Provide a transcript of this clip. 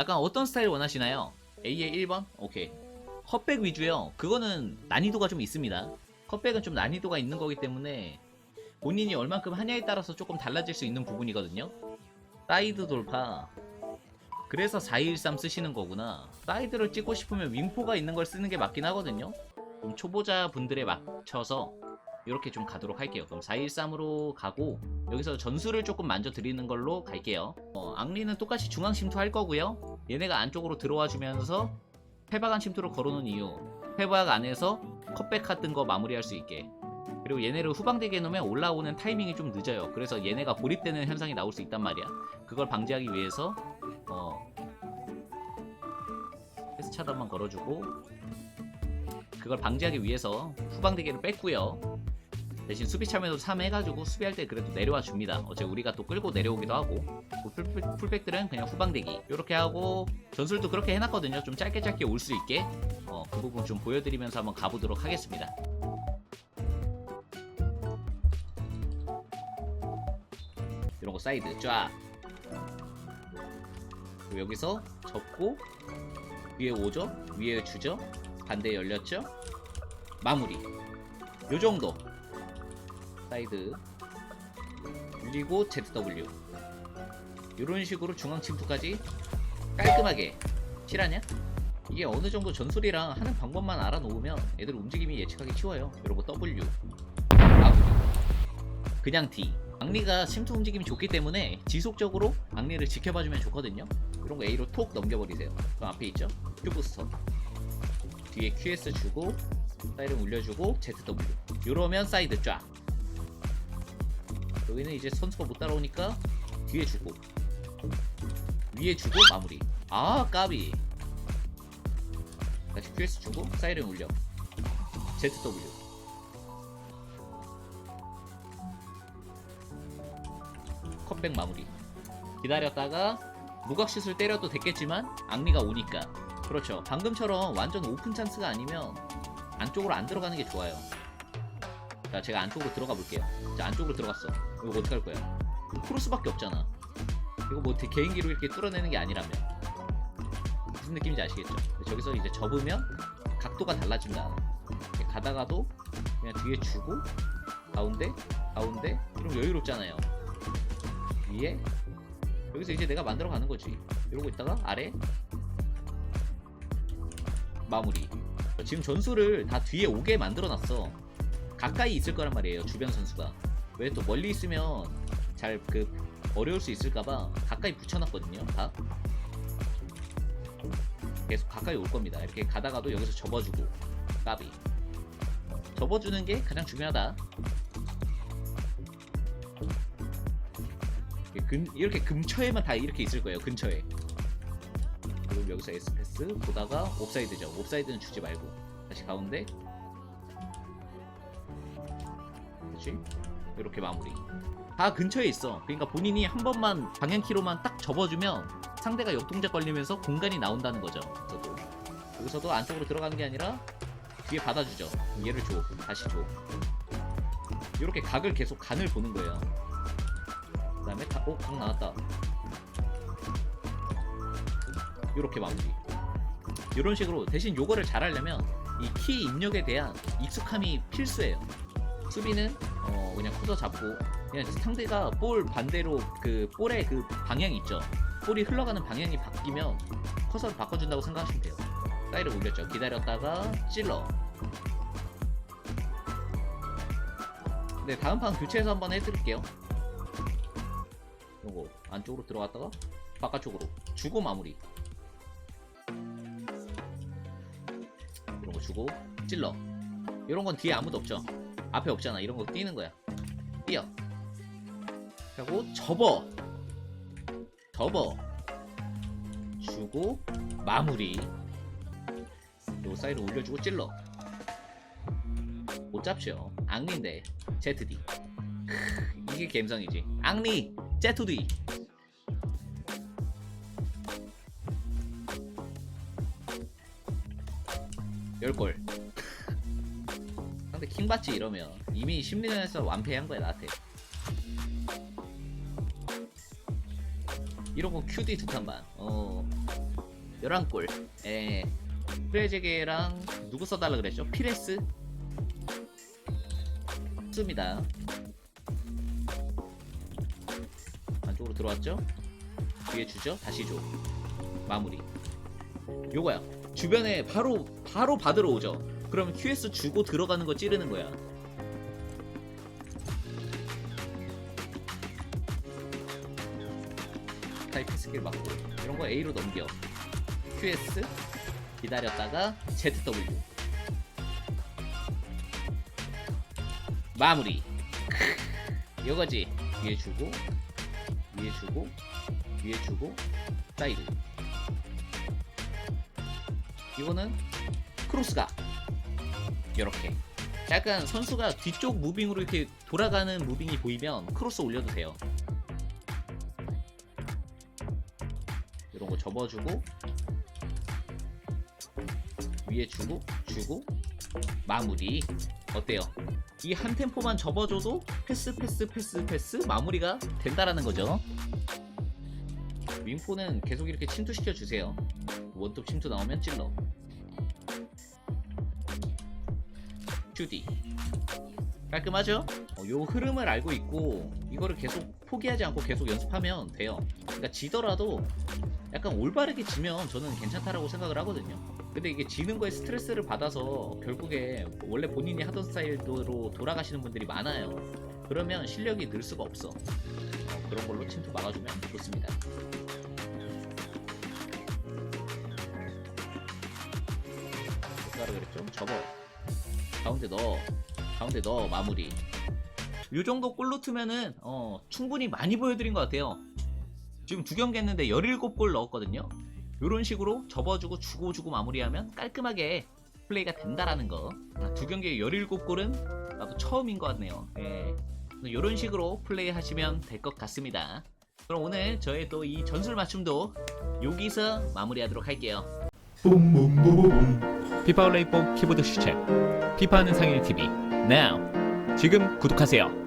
약간 어떤 스타일 원하시나요? A의 1번? 오케이. 컷백 위주요. 그거는 난이도가 좀 있습니다. 컷백은 좀 난이도가 있는 거기 때문에 본인이 얼만큼 하냐에 따라서 조금 달라질 수 있는 부분이거든요. 사이드 돌파. 그래서 413 쓰시는 거구나. 사이드를 찍고 싶으면 윙포가 있는 걸 쓰는 게 맞긴 하거든요. 좀 초보자 분들에 맞춰서 이렇게 좀 가도록 할게요. 그럼 413으로 가고 여기서 전술을 조금 만져 드리는 걸로 갈게요. 어, 앙리는 똑같이 중앙 침투할 거고요. 얘네가 안쪽으로 들어와 주면서 페바간 침투를 걸어놓은 이유. 페바각 안에서 컷백 같은 거 마무리할 수 있게. 그리고 얘네를 후방대기에 놓으면 올라오는 타이밍이 좀 늦어요. 그래서 얘네가 고립되는 현상이 나올 수 있단 말이야. 그걸 방지하기 위해서 어 패스 차단만 걸어주고 그걸 방지하기 위해서 후방대기를 뺐고요. 대신 수비 참여도 3 해가지고 수비할 때 그래도 내려와 줍니다. 어제 우리가 또 끌고 내려오기도 하고 뭐 풀, 풀 백들은 그냥 후방대기 이렇게 하고 전술도 그렇게 해놨거든요. 좀 짧게 짧게 올 수 있게. 어, 그 부분 좀 보여드리면서 한번 가보도록 하겠습니다. 이런 거 사이드 쫙. 여기서 접고 위에 오죠? 위에 주죠? 반대 열렸죠? 마무리. 요 정도 사이드 그리고 ZW 이런 식으로 중앙 침투까지 깔끔하게 실하냐? 이게 어느 정도 전술이랑 하는 방법만 알아놓으면 애들 움직임이 예측하기 쉬워요. 이러고 W 마무리 그냥 D 앙리가 침투 움직임이 좋기 때문에 지속적으로 앙리를 지켜봐주면 좋거든요. 이런 거 A로 톡 넘겨버리세요. 그럼 앞에 있죠? Q 부스터 뒤에 QS 주고 사이드 올려주고 ZW 이러면 사이드 쫙 여기는 이제 선수가 못 따라오니까 뒤에 주고. 위에 주고 마무리. 아 까비. 다시 QS 주고 사이렌 올려. ZW. 컷백 마무리. 기다렸다가 무각슛을 때려도 됐겠지만 앙리가 오니까. 그렇죠. 방금처럼 완전 오픈 찬스가 아니면 안쪽으로 안 들어가는 게 좋아요. 자 제가 안쪽으로 들어가 볼게요. 자 안쪽으로 들어갔어 이거 어떻게 할 거야? 이거 크로스밖에 없잖아. 이거 뭐 개인기로 이렇게 뚫어내는 게 아니라면. 무슨 느낌인지 아시겠죠? 저기서 이제 접으면 각도가 달라진다. 가다가도 그냥 뒤에 주고 가운데 가운데 이러면 여유롭잖아요. 위에. 여기서 이제 내가 만들어 가는 거지. 이러고 있다가 아래. 마무리. 지금 전술을 다 뒤에 오게 만들어 놨어. 가까이 있을 거란 말이에요 주변 선수가 왜 또 멀리 있으면 잘 그 어려울 수 있을까봐 가까이 붙여놨거든요 다. 계속 가까이 올 겁니다. 이렇게 가다가도 여기서 접어주고 까비. 접어주는 게 가장 중요하다. 이렇게, 근, 이렇게 근처에만 다 이렇게 있을 거예요 근처에. 그리고 여기서 S패스 보다가 옵사이드죠. 옵사이드는 주지 말고. 다시 가운데. 그렇지 이렇게 마무리. 다 근처에 있어. 그러니까 본인이 한 번만 방향키로만 딱 접어주면 상대가 역동작 걸리면서 공간이 나온다는 거죠 저도. 여기서도 안쪽으로 들어가는 게 아니라 뒤에 받아주죠. 얘를 줘. 다시 줘. 이렇게 각을 계속 간을 보는 거예요. 그 다음에 다, 어? 각 나왔다. 이렇게 마무리. 이런 식으로 대신 요거를 잘하려면 이 키 입력에 대한 익숙함이 필수예요. 수비는 어 그냥 쿠더 잡고 그냥 상대가 볼 반대로 그 볼의 그 방향이 있죠. 볼이 흘러가는 방향이 바뀌면 커서를 바꿔준다고 생각하시면 돼요. 사이를 올렸죠. 기다렸다가 찔러. 네 다음 판 교체해서 한번 해드릴게요. 요거 안쪽으로 들어갔다가 바깥쪽으로. 주고 마무리. 이런 거 주고 찔러. 이런 건 뒤에 아무도 없죠 앞에 없잖아. 이런 거 뛰는 거야. 뛰어. 하고 접어. 접어. 주고 마무리. 요 사이드 올려주고 찔러. 못 잡죠. 앙리인데. ZD 크, 이게 갬성이지. 앙리! ZD 열골 킹받지 이러면 이미 심리전에서 완패한 거야 나한테 이러고 QD 두칸 반. 어. 11골. 예. 프레제게랑 누구 써달라 그랬죠? 피레스? 씁니다. 안쪽으로 들어왔죠? 뒤에 주죠? 다시 줘. 마무리. 요거야. 주변에 바로 바로 받으러 오죠. 그러면 QS 주고 들어가는 거 찌르는 거야. 타이프 스킬 맞고 이런 거 A로 넘겨. QS 기다렸다가 ZW 마무리. 크, 요거지. 위에 주고 위에 주고 위에 주고 사이드. 이거는 크로스가 이렇게 약간 선수가 뒤쪽 무빙으로 이렇게 돌아가는 무빙이 보이면 크로스 올려도 돼요. 이런 거 접어주고 위에 주고 주고 마무리 어때요? 이 한 템포만 접어줘도 패스 패스 패스 패스 마무리가 된다라는 거죠. 윙포는 계속 이렇게 침투시켜 주세요. 원톱 침투 나오면 찔러. 큐디. 깔끔하죠? 어, 요 흐름을 알고 있고 이거를 계속 포기하지 않고 계속 연습하면 돼요. 그러니까 지더라도 약간 올바르게 지면 저는 괜찮다라고 생각을 하거든요. 근데 이게 지는 거에 스트레스를 받아서 결국에 원래 본인이 하던 스타일로 돌아가시는 분들이 많아요. 그러면 실력이 늘 수가 없어. 어, 그런 걸로 침투 막아주면 좋습니다. 그랬죠? 접어. 가운데 넣어. 가운데 넣어. 마무리. 요 정도 골로 트면은 어, 충분히 많이 보여드린 것 같아요. 지금 두 경기 했는데 17골 넣었거든요. 요런 식으로 접어주고 주고 주고 마무리하면 깔끔하게 플레이가 된다라는 거. 아, 두 경기에 17골은 나도 처음인 것 같네요. 예. 요런 식으로 플레이 하시면 될 것 같습니다. 그럼 오늘 저의 또 이 전술 맞춤도 여기서 마무리하도록 할게요. 피파 온라인 폼 키보드 슈체 피파하는 상일 TV now 지금 구독하세요.